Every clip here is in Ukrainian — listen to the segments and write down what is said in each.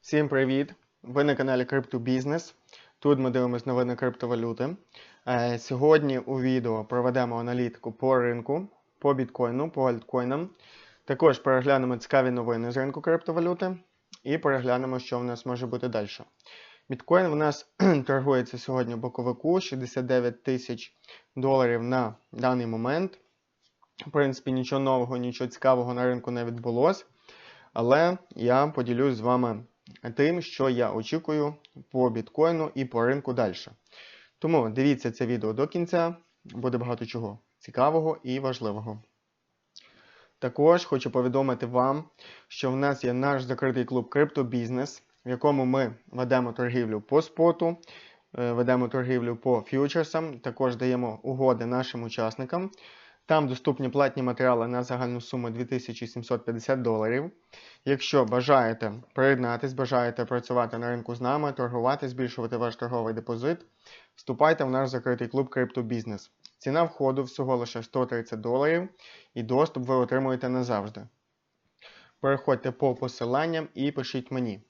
Всім привіт! Ви на каналі Криптобізнес. Тут ми дивимося новини криптовалюти. Е, Сьогодні у відео проведемо аналітику по ринку, по біткоїну, по альткоїнам. Також переглянемо цікаві новини з ринку криптовалюти і переглянемо, що в нас може бути далі. Біткоін в нас торгується сьогодні в боковику 69 тисяч доларів на даний момент. В принципі, нічого нового, нічого цікавого на ринку не відбулося. Але я поділюсь з вами тим, що я очікую по біткоїну і по ринку далі. Тому дивіться це відео до кінця, буде багато чого цікавого і важливого. Також хочу повідомити вам, що в нас є наш закритий клуб Криптобізнес, в якому ми ведемо торгівлю по споту, е, ведемо торгівлю по фьючерсам, також даємо угоди нашим учасникам. Там доступні платні матеріали на загальну суму 2750 доларів. Якщо бажаєте приєднатись, бажаєте працювати на ринку з нами, торгувати, збільшувати ваш торговий депозит, вступайте в наш закритий клуб Криптобізнес. Ціна входу всього лише 130 доларів і доступ ви отримуєте назавжди. Переходьте по посиланням і пишіть мені.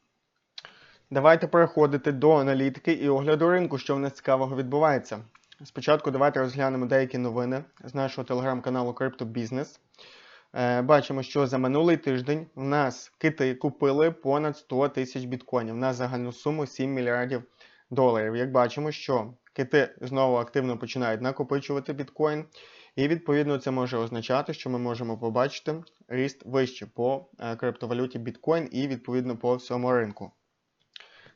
Давайте переходити до аналітики і огляду ринку, що в нас цікавого відбувається. Спочатку давайте розглянемо деякі новини з нашого телеграм-каналу. Е, бачимо, що за минулий тиждень в нас кити купили понад 100 тисяч біткоїнів на загальну суму 7 мільярдів доларів. Як бачимо, що кити знову активно починають накопичувати біткоін, і відповідно це може означати, що ми можемо побачити ріст вище по е, криптовалюті біткоін і відповідно по всьому ринку.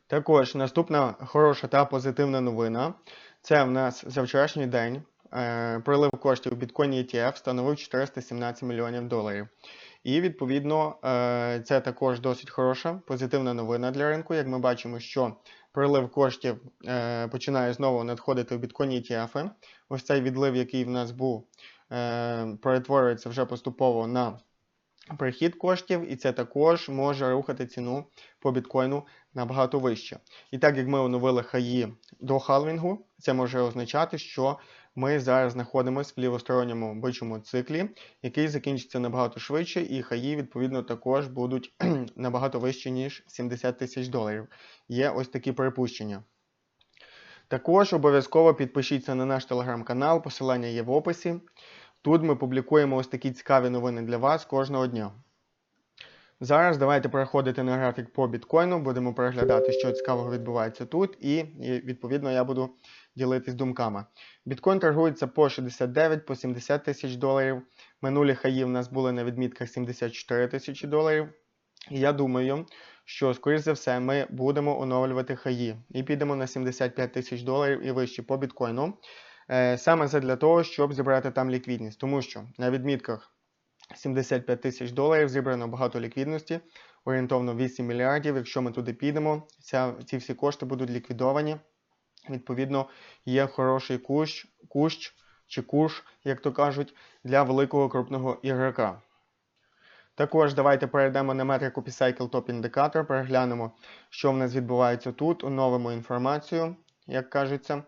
Також наступна хороша та позитивна новина. Це в нас за вчорашній день е, прилив коштів у біткоїні ETF становив 417 мільйонів доларів. І відповідно е, це також досить хороша позитивна новина для ринку. Як ми бачимо, що прилив коштів е, починає знову надходити в біткоїні ETF. Ось цей відлив, який в нас був, перетворюється вже поступово на прихід коштів, і це також може рухати ціну по біткоїну набагато вище. І так як ми оновили хаї до халвінгу, це може означати, що ми зараз знаходимося в лівосторонньому бичому циклі, який закінчиться набагато швидше, і хаї, відповідно, також будуть набагато вищі, ніж 70 тисяч доларів. Є ось такі припущення. Також обов'язково підпишіться на наш телеграм-канал, посилання є в описі. Тут ми публікуємо ось такі цікаві новини для вас кожного дня. Зараз давайте переходити на графік по біткоїну, будемо переглядати, що цікавого відбувається тут, і, відповідно я буду ділитись думками. Біткоін торгується по 69, по 70 тисяч доларів. Минулі хаї в нас були на відмітках 74 тисячі доларів. І я думаю, що, скоріш за все, ми будемо оновлювати хаї і підемо на 75 тисяч доларів і вище по біткоїну. Е, саме це для того, щоб зібрати там ліквідність, тому що на відмітках 75 тисяч доларів зібрано багато ліквідності, орієнтовно 8 мільярдів. Якщо ми туди підемо, ця, ці всі кошти будуть ліквідовані. Відповідно, є хороший кущ, кущ чи куш, як то кажуть, для великого крупного ігрока. Також давайте перейдемо на метрику P-Cycle Top Indicator, переглянемо, що в нас відбувається тут, оновимо інформацію, як кажеться.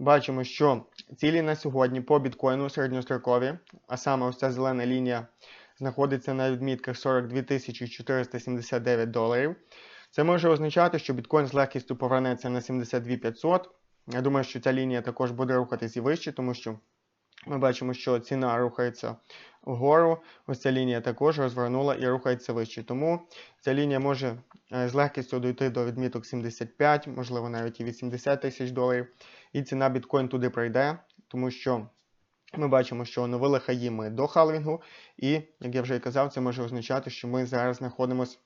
Бачимо, що цілі на сьогодні по біткоїну середньострокові, а саме ось ця зелена лінія знаходиться на відмітках 42 479 доларів. Це може означати, що біткоін з легкістю повернеться на 72 500. Я думаю, що ця лінія також буде рухатись і вище, тому що ми бачимо, що ціна рухається вгору. Ось ця лінія також розвернула і рухається вище. Тому ця лінія може е, з легкістю дойти до відміток 75, можливо, навіть і 80 тисяч доларів. І ціна біткоін туди прийде, тому що ми бачимо, що оновили хаї ми до халвінгу. І, як я вже і казав, це може означати, що ми зараз знаходимося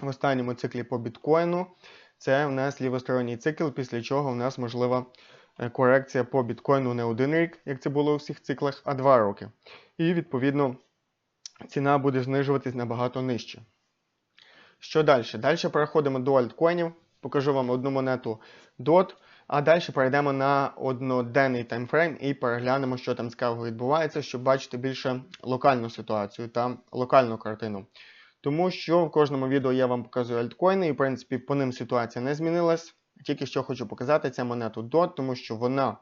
в останньому циклі по біткоїну. Це в нас лівосторонній цикл, після чого в нас можлива е, корекція по біткоїну не один рік, як це було у всіх циклах, а два роки. І, відповідно, ціна буде знижуватись набагато нижче. Що далі? Далі переходимо до альткоїнів. Покажу вам одну монету DOT. А далі перейдемо на одноденний таймфрейм і переглянемо, що там цікавого відбувається, щоб бачити більше локальну ситуацію та локальну картину. Тому що в кожному відео я вам показую альткоїни, і в принципі по ним ситуація не змінилась. Тільки що хочу показати цю монету DOT, тому що вона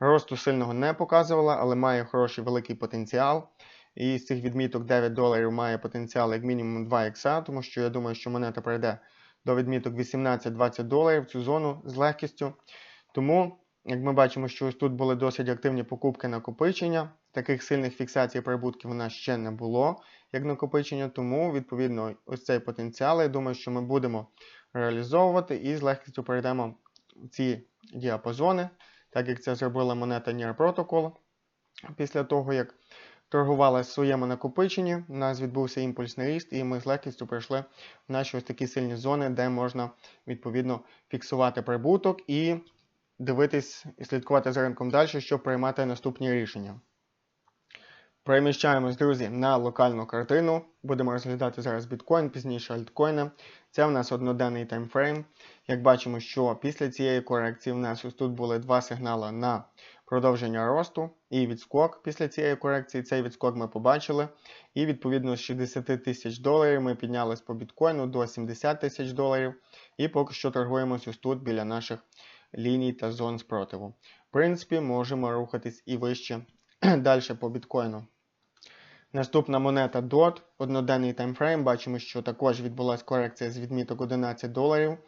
росту сильного не показувала, але має хороший великий потенціал. І з цих відміток 9 доларів має потенціал як мінімум 2 ікса, тому що я думаю, що монета пройде до відміток 18-20 доларів цю зону з легкістю. Тому, як ми бачимо, що ось тут були досить активні покупки накопичення. Таких сильних фіксацій прибутків у нас ще не було, як накопичення, тому, відповідно, ось цей потенціал, я думаю, що ми будемо реалізовувати і з легкістю перейдемо ці діапазони, так як це зробила монета Near Protocol. Після того, як торгувала в своєму накопиченні, у нас відбувся імпульсний ріст, і ми з легкістю прийшли в наші ось такі сильні зони, де можна відповідно фіксувати прибуток і дивитись і слідкувати за ринком далі, щоб приймати наступні рішення. Переміщаємось, друзі, на локальну картину. Будемо розглядати зараз біткоін, пізніше альткоїни. Це в нас одноденний таймфрейм. Як бачимо, що після цієї корекції в нас ось тут були два сигнали на продовження росту і відскок. Після цієї корекції цей відскок ми побачили. І відповідно з 60 тисяч доларів ми піднялись по біткоїну до 70 тисяч доларів. І поки що торгуємось ось тут біля наших ліній та зон спротиву. В принципі, можемо рухатись і вище далі по біткоїну. Наступна монета DOT, одноденний таймфрейм. Бачимо, що також відбулася корекція з відміток 11 доларів.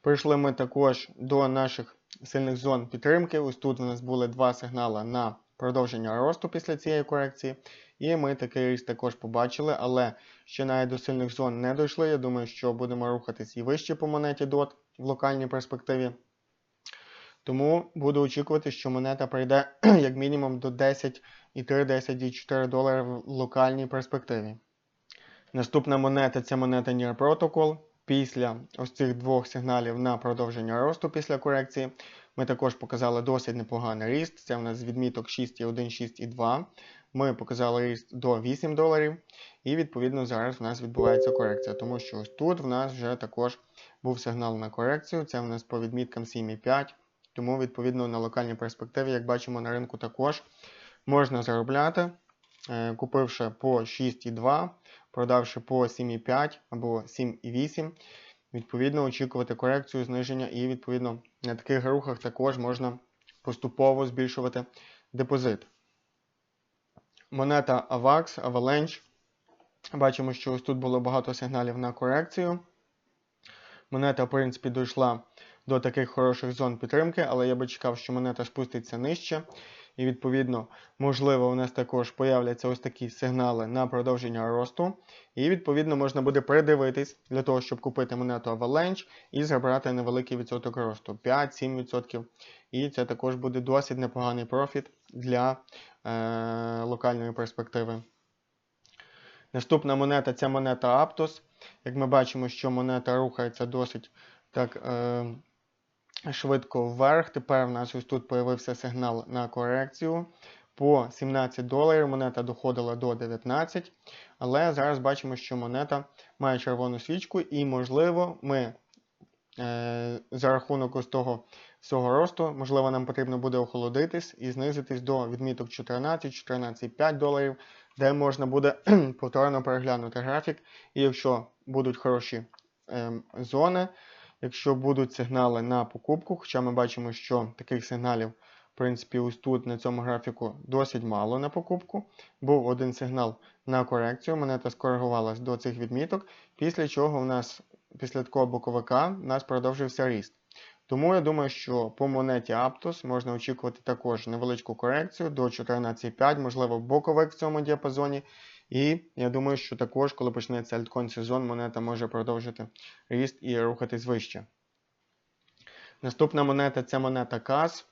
Прийшли ми також до наших сильних зон підтримки. Ось тут у нас були два сигнали на продовження росту після цієї корекції. І ми такий ріст також побачили, але ще навіть до сильних зон не дійшли. Я думаю, що будемо рухатись і вище по монеті DOT в локальній перспективі. Тому буду очікувати, що монета прийде як мінімум до 10,3-10,4 долари в локальній перспективі. Наступна монета це монета Near Protocol. Після ось цих двох сигналів на продовження росту після корекції ми також показали досить непоганий ріст. Це в нас відміток 6,1, 6,2. Ми показали ріст до 8 доларів. І відповідно зараз в нас відбувається корекція, тому що ось тут в нас вже також був сигнал на корекцію. Це в нас по відміткам 7,5. Тому, відповідно, на локальній перспективі, як бачимо, на ринку також можна заробляти, е, купивши по 6,2, продавши по 7,5 або 7,8. Відповідно, очікувати корекцію, зниження, і, відповідно, на таких рухах також можна поступово збільшувати депозит. Монета AVAX, Avalanche. Бачимо, що ось тут було багато сигналів на корекцію. Монета, в принципі, дійшла до таких хороших зон підтримки, але я би чекав, що монета спуститься нижче. І, відповідно, можливо, у нас також появляться ось такі сигнали на продовження росту. І, відповідно, можна буде придивитись для того, щоб купити монету Avalanche і забрати невеликий відсоток росту 5-7%. І це також буде досить непоганий профіт для е, локальної перспективи. Наступна монета це монета Aptos. Як ми бачимо, що монета рухається досить так. Е, швидко вверх. Тепер в нас ось тут з'явився сигнал на корекцію. По 17 доларів монета доходила до 19. Але зараз бачимо, що монета має червону свічку, і, можливо, ми е, за рахунок ось того всього росту, можливо, нам потрібно буде охолодитись і знизитись до відміток 14-14,5 доларів, де можна буде повторно переглянути графік. І якщо будуть хороші е, зони, Якщо будуть сигнали на покупку, хоча ми бачимо, що таких сигналів, в принципі, ось тут на цьому графіку досить мало на покупку. Був один сигнал на корекцію, монета скоригувалась до цих відміток, після чого в нас після такого боковика у нас продовжився ріст. Тому я думаю, що по монеті Aptos можна очікувати також невеличку корекцію до 14,5, можливо, боковик в цьому діапазоні. І я думаю, що також, коли почнеться альткоін сезон, монета може продовжити ріст і рухатись вище. Наступна монета це монета CAS.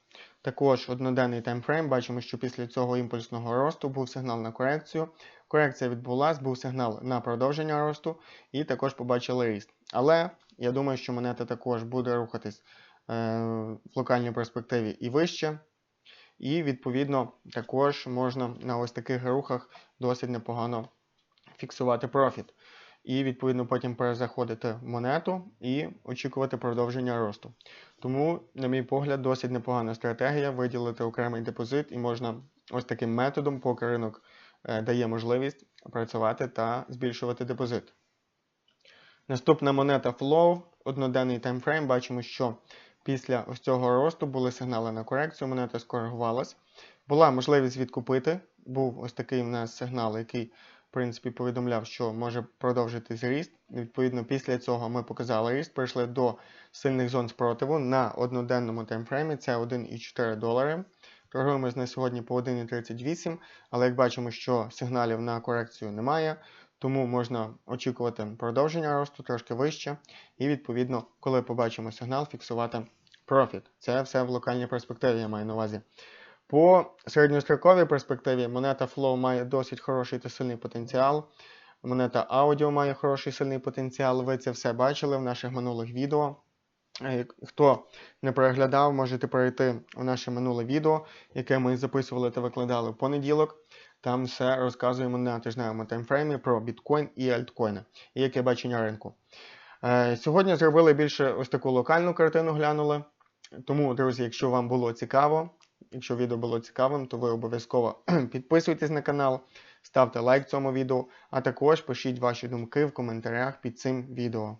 Також одноденний таймфрейм. Бачимо, що після цього імпульсного росту був сигнал на корекцію. Корекція відбулася, був сигнал на продовження росту, і також побачили ріст. Але я думаю, що монета також буде рухатись е, в локальній перспективі і вище. І, відповідно, також можна на ось таких рухах досить непогано фіксувати профіт. І, відповідно, потім перезаходити монету і очікувати продовження росту. Тому, на мій погляд, досить непогана стратегія виділити окремий депозит, і можна ось таким методом, поки ринок е, дає можливість працювати та збільшувати депозит. Наступна монета Flow, одноденний таймфрейм. Бачимо, що Після ось цього росту були сигнали на корекцію, монета скоригувалась. Була можливість відкупити. Був ось такий у нас сигнал, який в принципі, повідомляв, що може продовжитись ріст. Відповідно, після цього ми показали ріст, прийшли до сильних зон спротиву на одноденному таймфреймі. Це 1,4 долари. Торгуємось на сьогодні по 1,38, але як бачимо, що сигналів на корекцію немає, тому можна очікувати продовження росту трошки вище. І відповідно, коли побачимо сигнал, фіксувати профіт. Це все в локальній перспективі, я маю на увазі. По середньостроковій перспективі монета Flow має досить хороший та сильний потенціал. Монета Audio має хороший сильний потенціал. Ви це все бачили в наших минулих відео. Е, Хто не переглядав, можете перейти у наше минуле відео, яке ми записували та викладали в понеділок. Там все розказуємо на тижневому таймфреймі про біткоін і альткоїни, і яке бачення ринку. Е, Сьогодні зробили більше ось таку локальну картину, глянули. Тому, друзі, якщо вам було цікаво, якщо відео було цікавим, то ви обов'язково підписуйтесь на канал, ставте лайк цьому відео, а також пишіть ваші думки в коментарях під цим відео.